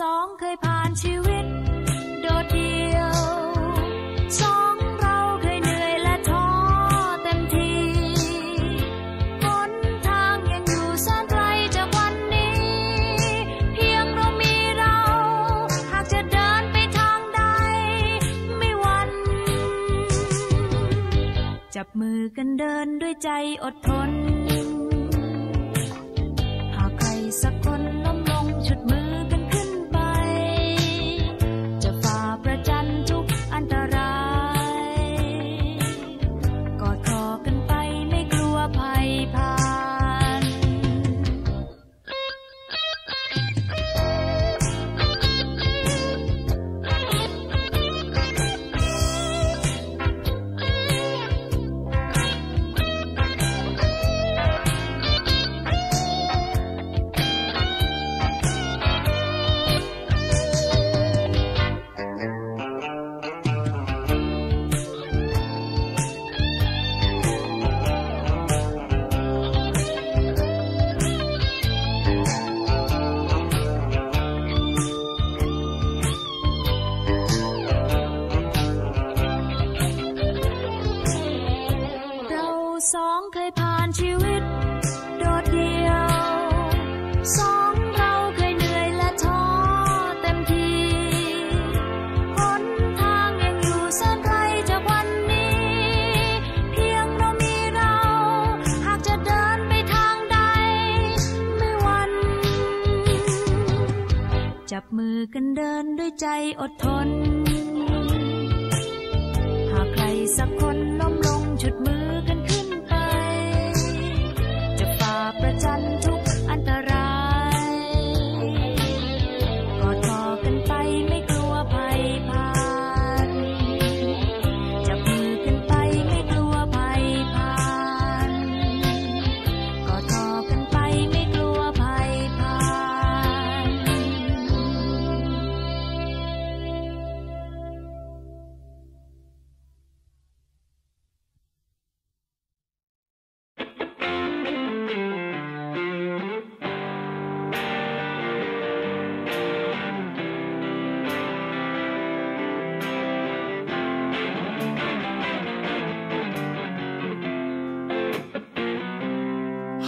สองเคยผ่านชีวิต โดดเดี่ยวสองเราเคยเหนื่อยและท้อเต็มทีหนทางยังอยู่แสนไกลจากวันนี้ เพียงเรามีเรา หากจะเดินไปทางใด ไม่หวัน จับมือกันเดินด้วยใจอดทน หากใครสักคน อกันเดินด้วยใจอดทน หากใครสักคนล้มลงชุดมือ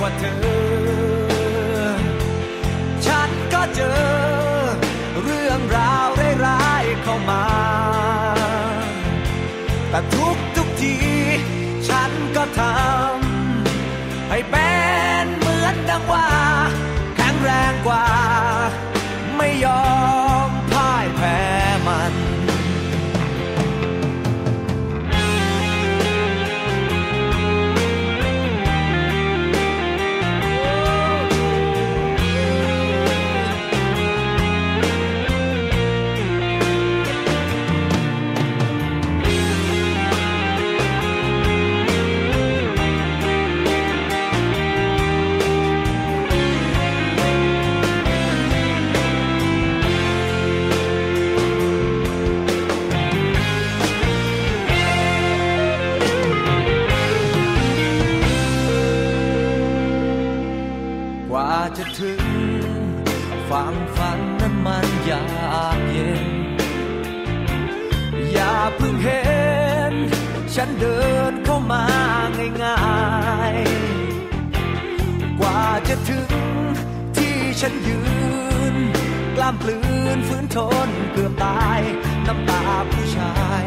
กว่าเธอ ฉันก็เจอ เรื่องราวร้ายๆเข้ามา แต่ทุกทุกที จะถึงความฝันนั้นมันยากเย็น อย่าเพิ่งเห็น ฉันเดินเข้ามาง่ายๆ กว่าจะถึงที่ฉันยืน กล้ามปลื้นฝืนทนเกือบตาย น้ำตาผู้ชาย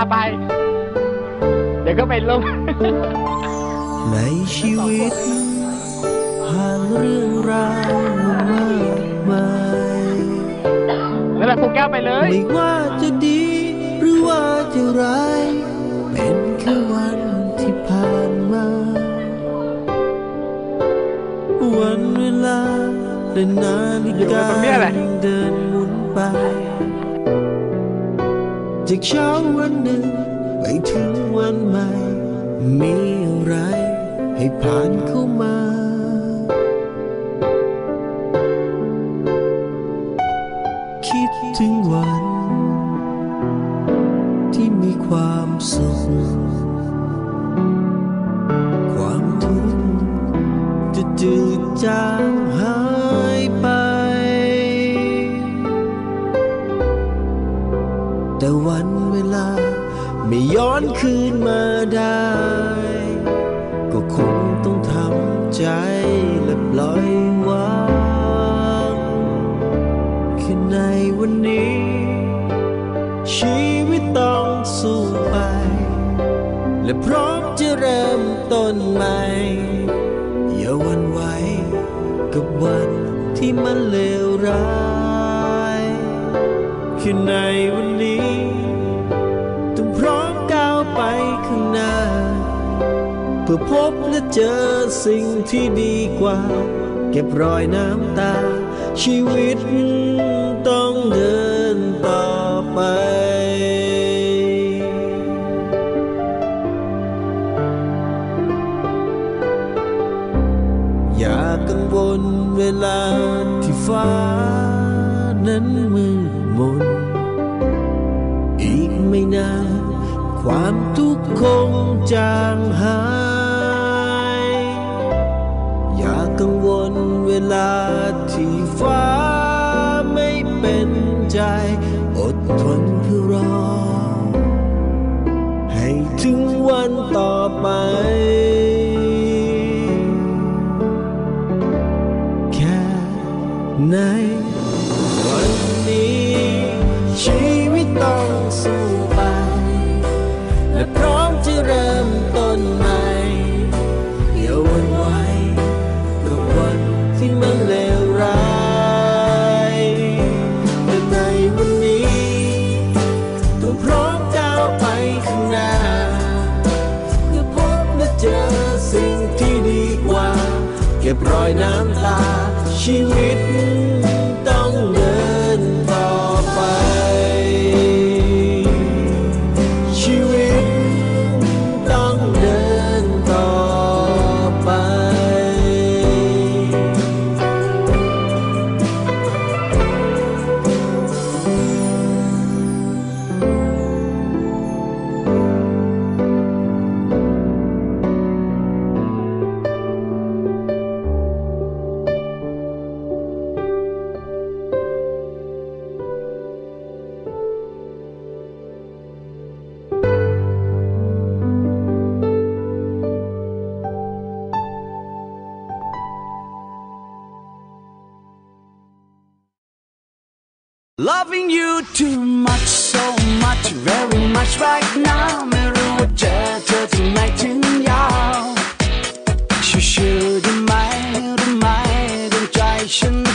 าไป เดี๋ยวก็เป็นลมในชีวิตห่านเรื่องราวมากมายนั่นละครูแก้วไปเลย ไม่ว่าจะดีหรือว่าจะร้าย เป็นแค่วันที่ผ่านมา วันเวลาและนาฬิกาเดินหมุนไป จากเช้าวันหนึ่ง ไปถึงวันใหม่ มีอะไรให้ผ่านเข้ามาคิดถึงวัน พร้อมจะเริ่มต้นใหม่ อย่าวันไหวกับวันที่มันเลวร้ายคือในวันนี้ ต้องพร้อมก้าวไปข้างหน้า เพื่อพบและเจอสิ่งที่ดีกว่า เก็บรอยน้ำตา ชีวิตต้องเดินต่อไป ลเวลาที่ฟ้านั้นมืดมน อีกไม่นานความทุกข์คงจางหาย อย่ากังวลเวลา เก็บรอยน้ำตาชีวิต Loving you too much so much very much right now ไม่รู้ว่าเจอเธอที่ไหนถึงยาวชิวๆได้ไหมได้ไหมดวงใจฉัน